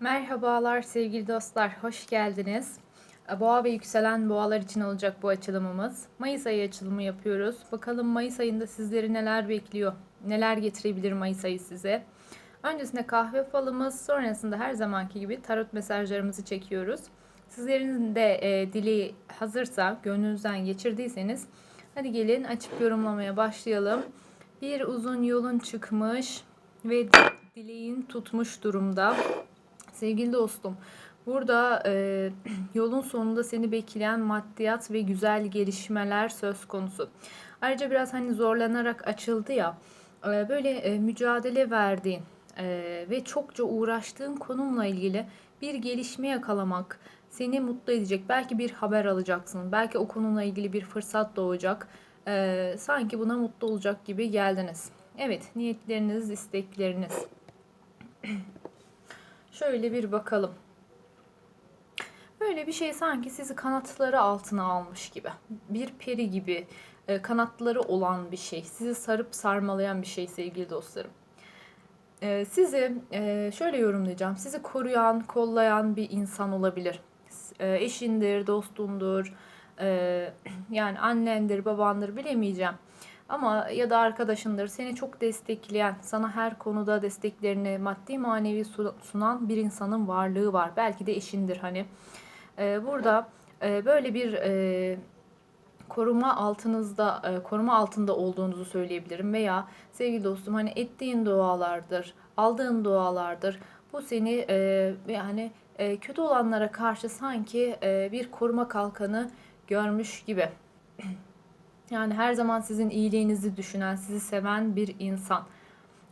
Merhabalar sevgili dostlar, hoş geldiniz. Boğa ve yükselen boğalar için olacak bu açılımımız. Mayıs ayı açılımı yapıyoruz. Bakalım Mayıs ayında sizleri neler bekliyor, neler getirebilir Mayıs ayı size. Öncesinde kahve falımız, sonrasında her zamanki gibi tarot mesajlarımızı çekiyoruz. Sizlerin de e, dili hazırsa, gönlünüzden geçirdiyseniz hadi gelin açıp yorumlamaya başlayalım. Bir uzun yolun çıkmış ve dileğin tutmuş durumda. Sevgili dostum, burada e, yolun sonunda seni bekleyen maddiyat ve güzel gelişmeler söz konusu. Ayrıca biraz hani zorlanarak açıldı ya, e, böyle e, mücadele verdiğin e, ve çokça uğraştığın konumla ilgili bir gelişme yakalamak seni mutlu edecek. Belki bir haber alacaksın, belki o konuyla ilgili bir fırsat doğacak. E, sanki buna mutlu olacak gibi geldiniz. Evet, niyetleriniz, istekleriniz. Şöyle bir bakalım. Böyle bir şey sanki sizi kanatları altına almış gibi. Bir peri gibi e, kanatları olan bir şey. Sizi sarıp sarmalayan bir şey sevgili dostlarım. E, sizi e, şöyle yorumlayacağım. Sizi koruyan, kollayan bir insan olabilir. Eşindir, dostundur, yani annendir, babandır bilemeyeceğim ama ya da arkadaşındır seni çok destekleyen, sana her konuda desteklerini maddi manevi sunan bir insanın varlığı var. Belki de eşindir hani. Ee, burada e, böyle bir e, koruma altınızda e, koruma altında olduğunuzu söyleyebilirim veya sevgili dostum hani ettiğin dualardır, aldığın dualardır. Bu seni e, yani e, kötü olanlara karşı sanki e, bir koruma kalkanı görmüş gibi. Yani her zaman sizin iyiliğinizi düşünen, sizi seven bir insan.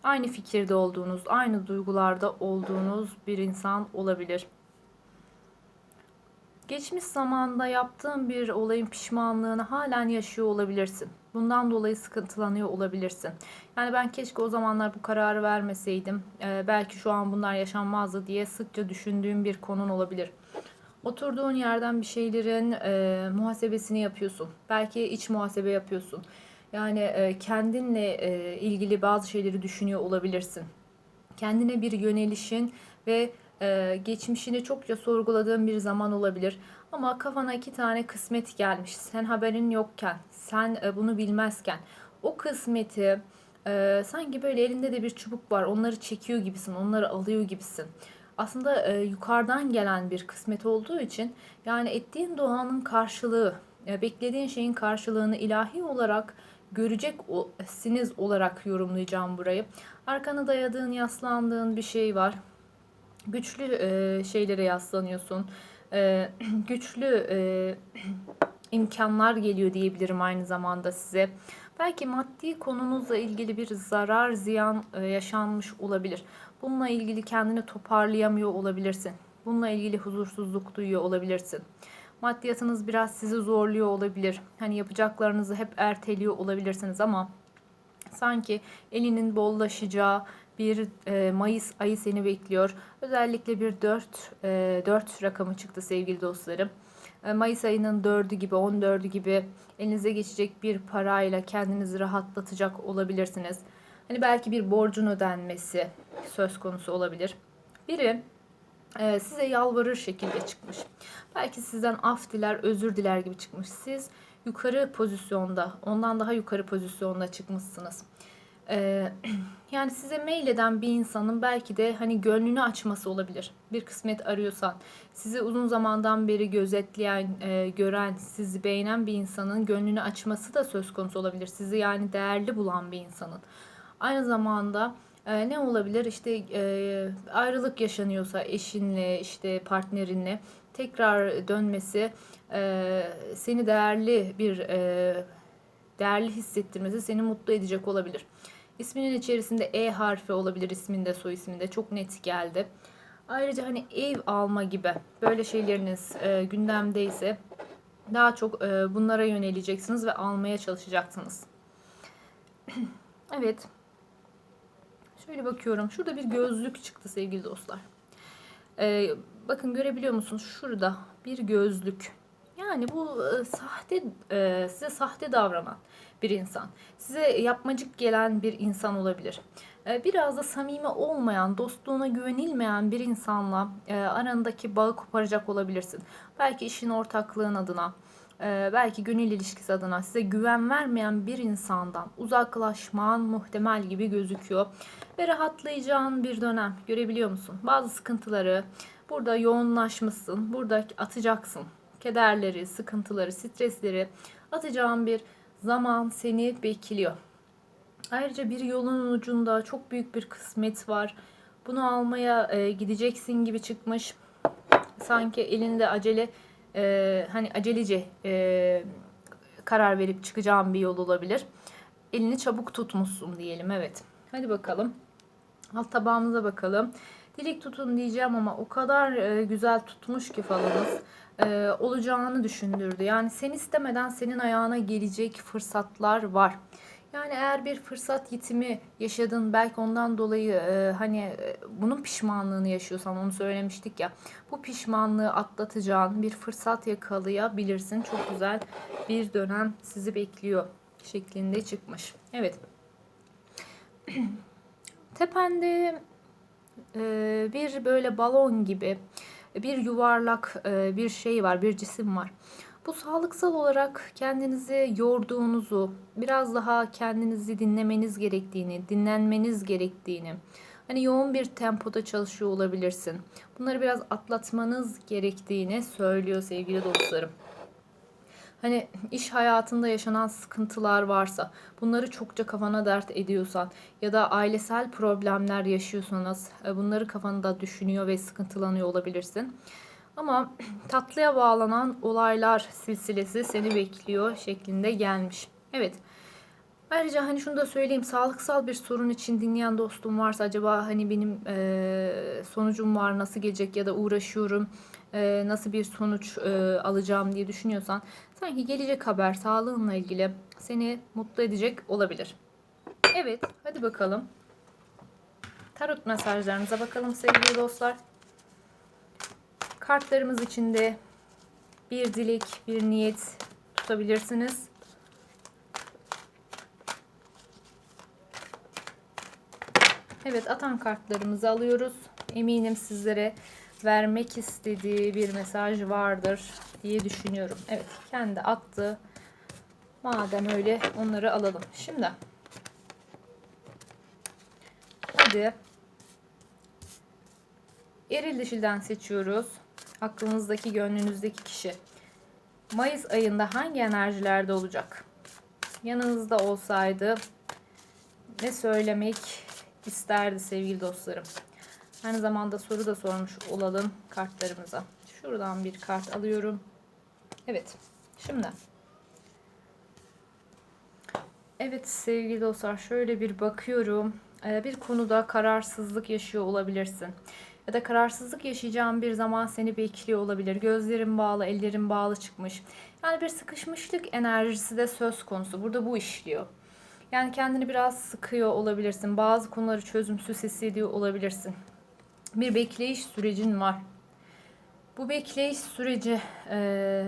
Aynı fikirde olduğunuz, aynı duygularda olduğunuz bir insan olabilir. Geçmiş zamanda yaptığın bir olayın pişmanlığını halen yaşıyor olabilirsin. Bundan dolayı sıkıntılanıyor olabilirsin. Yani ben keşke o zamanlar bu kararı vermeseydim. Ee, belki şu an bunlar yaşanmazdı diye sıkça düşündüğüm bir konun olabilir. Oturduğun yerden bir şeylerin e, muhasebesini yapıyorsun. Belki iç muhasebe yapıyorsun. Yani e, kendinle e, ilgili bazı şeyleri düşünüyor olabilirsin. Kendine bir yönelişin ve e, geçmişini çokça sorguladığın bir zaman olabilir. Ama kafana iki tane kısmet gelmiş. Sen haberin yokken, sen e, bunu bilmezken o kısmeti e, sanki böyle elinde de bir çubuk var. Onları çekiyor gibisin, onları alıyor gibisin aslında e, yukarıdan gelen bir kısmet olduğu için yani ettiğin duanın karşılığı, e, beklediğin şeyin karşılığını ilahi olarak göreceksiniz olarak yorumlayacağım burayı. Arkana dayadığın, yaslandığın bir şey var. Güçlü e, şeylere yaslanıyorsun. E, güçlü e, imkanlar geliyor diyebilirim aynı zamanda size. Belki maddi konunuzla ilgili bir zarar, ziyan e, yaşanmış olabilir. Bununla ilgili kendini toparlayamıyor olabilirsin. Bununla ilgili huzursuzluk duyuyor olabilirsin. Maddiyatınız biraz sizi zorluyor olabilir. Hani yapacaklarınızı hep erteliyor olabilirsiniz ama sanki elinin bollaşacağı bir e, Mayıs ayı seni bekliyor. Özellikle bir 4 e, 4 rakamı çıktı sevgili dostlarım. E, Mayıs ayının 4'ü gibi 14'ü gibi elinize geçecek bir parayla kendinizi rahatlatacak olabilirsiniz. Hani belki bir borcun ödenmesi söz konusu olabilir. Biri e, size yalvarır şekilde çıkmış. Belki sizden af diler, özür diler gibi çıkmış. Siz yukarı pozisyonda, ondan daha yukarı pozisyonda çıkmışsınız. Ee, yani size mail eden bir insanın belki de hani gönlünü açması olabilir. Bir kısmet arıyorsan, sizi uzun zamandan beri gözetleyen, e, gören, sizi beğenen bir insanın gönlünü açması da söz konusu olabilir. Sizi yani değerli bulan bir insanın. Aynı zamanda e, ne olabilir? İşte e, ayrılık yaşanıyorsa eşinle, işte partnerinle tekrar dönmesi e, seni değerli bir e, değerli hissettirmesi seni mutlu edecek olabilir. İsminin içerisinde E harfi olabilir isminde, soy isminde. Çok net geldi. Ayrıca hani ev alma gibi böyle şeyleriniz e, gündemdeyse daha çok e, bunlara yöneleceksiniz ve almaya çalışacaksınız. evet. Şöyle bakıyorum. Şurada bir gözlük çıktı sevgili dostlar. Ee, bakın görebiliyor musunuz? Şurada bir gözlük. Yani bu e, sahte e, size sahte davranan bir insan. Size yapmacık gelen bir insan olabilir. E, biraz da samimi olmayan, dostluğuna güvenilmeyen bir insanla e, arandaki bağı koparacak olabilirsin. Belki işin ortaklığın adına, e, belki gönül ilişkisi adına size güven vermeyen bir insandan uzaklaşman muhtemel gibi gözüküyor. Ve rahatlayacağın bir dönem görebiliyor musun? Bazı sıkıntıları burada yoğunlaşmışsın, burada atacaksın. Kederleri, sıkıntıları, stresleri atacağın bir zaman seni bekliyor. Ayrıca bir yolun ucunda çok büyük bir kısmet var. Bunu almaya e, gideceksin gibi çıkmış. Sanki elinde acele e, hani acelece e, karar verip çıkacağın bir yol olabilir. Elini çabuk tutmuşsun diyelim evet. Hadi bakalım. Alt tabağımıza bakalım. Dilek tutun diyeceğim ama o kadar e, güzel tutmuş ki falımız. E, olacağını düşündürdü. Yani sen istemeden senin ayağına gelecek fırsatlar var. Yani eğer bir fırsat yitimi yaşadın belki ondan dolayı e, hani e, bunun pişmanlığını yaşıyorsan onu söylemiştik ya. Bu pişmanlığı atlatacağın bir fırsat yakalayabilirsin. Çok güzel bir dönem sizi bekliyor şeklinde çıkmış. Evet. Tepende e, bir böyle balon gibi bir yuvarlak e, bir şey var, bir cisim var. Bu sağlıksal olarak kendinizi yorduğunuzu, biraz daha kendinizi dinlemeniz gerektiğini, dinlenmeniz gerektiğini, hani yoğun bir tempoda çalışıyor olabilirsin. Bunları biraz atlatmanız gerektiğini söylüyor sevgili dostlarım. Hani iş hayatında yaşanan sıkıntılar varsa, bunları çokça kafana dert ediyorsan ya da ailesel problemler yaşıyorsanız e, bunları kafanda düşünüyor ve sıkıntılanıyor olabilirsin. Ama tatlıya bağlanan olaylar silsilesi seni bekliyor şeklinde gelmiş. Evet. Ayrıca hani şunu da söyleyeyim sağlıksal bir sorun için dinleyen dostum varsa acaba hani benim e, sonucum var nasıl gelecek ya da uğraşıyorum e, nasıl bir sonuç e, alacağım diye düşünüyorsan sanki gelecek haber sağlığınla ilgili seni mutlu edecek olabilir. Evet hadi bakalım. Tarot mesajlarınıza bakalım sevgili dostlar. Kartlarımız içinde bir dilek, bir niyet tutabilirsiniz. Evet atan kartlarımızı alıyoruz. Eminim sizlere vermek istediği bir mesaj vardır diye düşünüyorum. Evet kendi attı. Madem öyle onları alalım. Şimdi hadi eril dişilden seçiyoruz. Aklınızdaki, gönlünüzdeki kişi Mayıs ayında hangi enerjilerde olacak? Yanınızda olsaydı ne söylemek isterdi sevgili dostlarım? Aynı zamanda soru da sormuş olalım kartlarımıza. Şuradan bir kart alıyorum. Evet. Şimdi. Evet sevgili dostlar şöyle bir bakıyorum. Ee, bir konuda kararsızlık yaşıyor olabilirsin. Ya da kararsızlık yaşayacağın bir zaman seni bekliyor olabilir. Gözlerin bağlı, ellerin bağlı çıkmış. Yani bir sıkışmışlık enerjisi de söz konusu. Burada bu işliyor. Yani kendini biraz sıkıyor olabilirsin. Bazı konuları çözümsüz hissediyor olabilirsin bir bekleyiş sürecin var. Bu bekleyiş süreci e,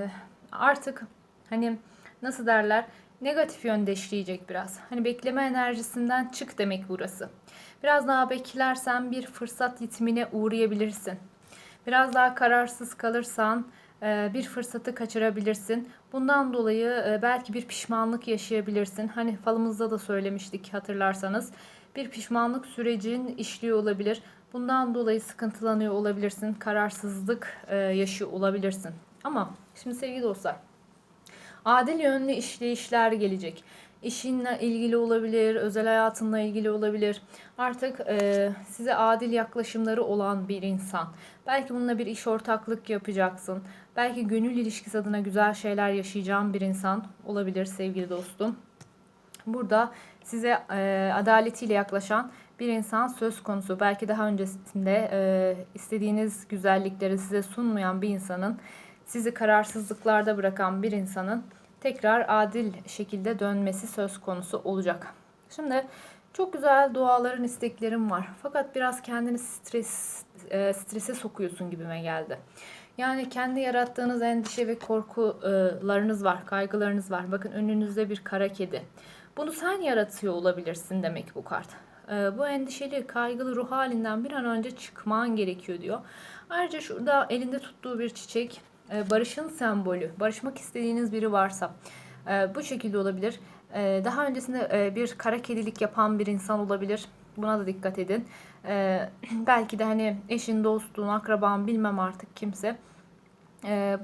artık hani nasıl derler negatif yönde işleyecek biraz. Hani bekleme enerjisinden çık demek burası. Biraz daha beklersen bir fırsat yitimine uğrayabilirsin. Biraz daha kararsız kalırsan e, bir fırsatı kaçırabilirsin. Bundan dolayı e, belki bir pişmanlık yaşayabilirsin. Hani falımızda da söylemiştik hatırlarsanız. Bir pişmanlık sürecin işliyor olabilir. Bundan dolayı sıkıntılanıyor olabilirsin. Kararsızlık e, yaşıyor olabilirsin. Ama şimdi sevgili dostlar adil yönlü işleyişler gelecek. İşinle ilgili olabilir, özel hayatınla ilgili olabilir. Artık e, size adil yaklaşımları olan bir insan. Belki bununla bir iş ortaklık yapacaksın. Belki gönül ilişkisi adına güzel şeyler yaşayacağın bir insan olabilir sevgili dostum. Burada size e, adaletiyle yaklaşan bir insan söz konusu. Belki daha öncesinde e, istediğiniz güzellikleri size sunmayan bir insanın, sizi kararsızlıklarda bırakan bir insanın tekrar adil şekilde dönmesi söz konusu olacak. Şimdi çok güzel duaların, isteklerim var. Fakat biraz kendini stres e, strese sokuyorsun gibime geldi. Yani kendi yarattığınız endişe ve korkularınız var, kaygılarınız var. Bakın önünüzde bir kara kedi. Bunu sen yaratıyor olabilirsin demek bu kart. Ee, Bu endişeli, kaygılı ruh halinden bir an önce çıkman gerekiyor diyor. Ayrıca şurada elinde tuttuğu bir çiçek, e, barışın sembolü. Barışmak istediğiniz biri varsa e, bu şekilde olabilir. E, Daha öncesinde bir kara kedilik yapan bir insan olabilir. Buna da dikkat edin. Belki de hani eşin, dostun, akraban bilmem artık kimse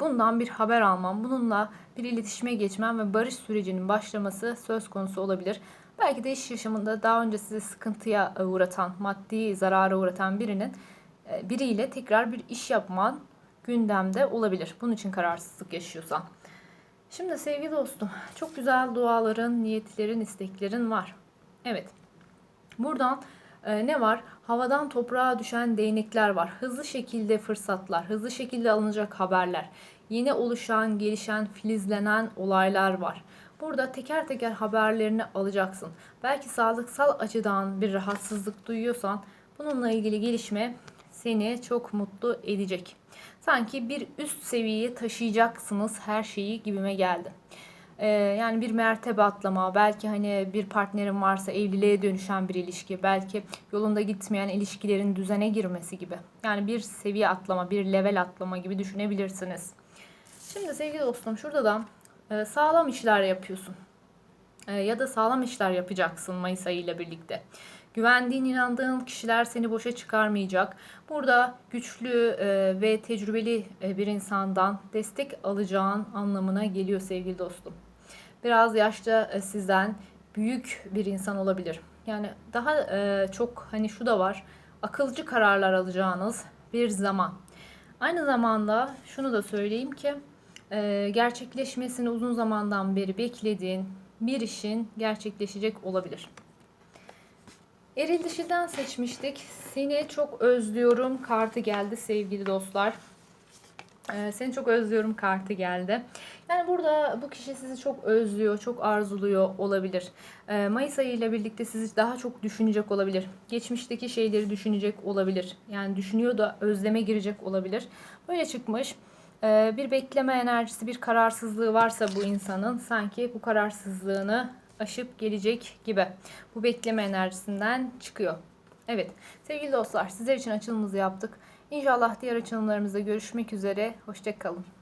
bundan bir haber almam, bununla bir iletişime geçmem ve barış sürecinin başlaması söz konusu olabilir. Belki de iş yaşamında daha önce sizi sıkıntıya uğratan, maddi zarara uğratan birinin e, biriyle tekrar bir iş yapman gündemde olabilir. Bunun için kararsızlık yaşıyorsan. Şimdi sevgili dostum, çok güzel duaların, niyetlerin, isteklerin var. Evet. Buradan e, ne var? Havadan toprağa düşen değnekler var. Hızlı şekilde fırsatlar, hızlı şekilde alınacak haberler. Yeni oluşan, gelişen, filizlenen olaylar var. Burada teker teker haberlerini alacaksın. Belki sağlıksal açıdan bir rahatsızlık duyuyorsan bununla ilgili gelişme seni çok mutlu edecek. Sanki bir üst seviyeye taşıyacaksınız her şeyi gibime geldi. Ee, yani bir mertebe atlama, belki hani bir partnerin varsa evliliğe dönüşen bir ilişki, belki yolunda gitmeyen ilişkilerin düzene girmesi gibi. Yani bir seviye atlama, bir level atlama gibi düşünebilirsiniz. Şimdi sevgili dostum şurada da e, sağlam işler yapıyorsun. E, ya da sağlam işler yapacaksın Mayıs ayı ile birlikte. Güvendiğin, inandığın kişiler seni boşa çıkarmayacak. Burada güçlü e, ve tecrübeli bir insandan destek alacağın anlamına geliyor sevgili dostum. Biraz yaşta e, sizden büyük bir insan olabilir. Yani daha e, çok hani şu da var. Akılcı kararlar alacağınız bir zaman. Aynı zamanda şunu da söyleyeyim ki e, gerçekleşmesini uzun zamandan beri beklediğin bir işin gerçekleşecek olabilir. Eril dişiden seçmiştik. Seni çok özlüyorum kartı geldi sevgili dostlar. Ee, seni çok özlüyorum kartı geldi. Yani burada bu kişi sizi çok özlüyor, çok arzuluyor olabilir. Ee, Mayıs ayı ile birlikte sizi daha çok düşünecek olabilir. Geçmişteki şeyleri düşünecek olabilir. Yani düşünüyor da özleme girecek olabilir. Böyle çıkmış. Ee, bir bekleme enerjisi, bir kararsızlığı varsa bu insanın sanki bu kararsızlığını aşıp gelecek gibi. Bu bekleme enerjisinden çıkıyor. Evet sevgili dostlar sizler için açılımımızı yaptık. İnşallah diğer açılımlarımızda görüşmek üzere. Hoşçakalın.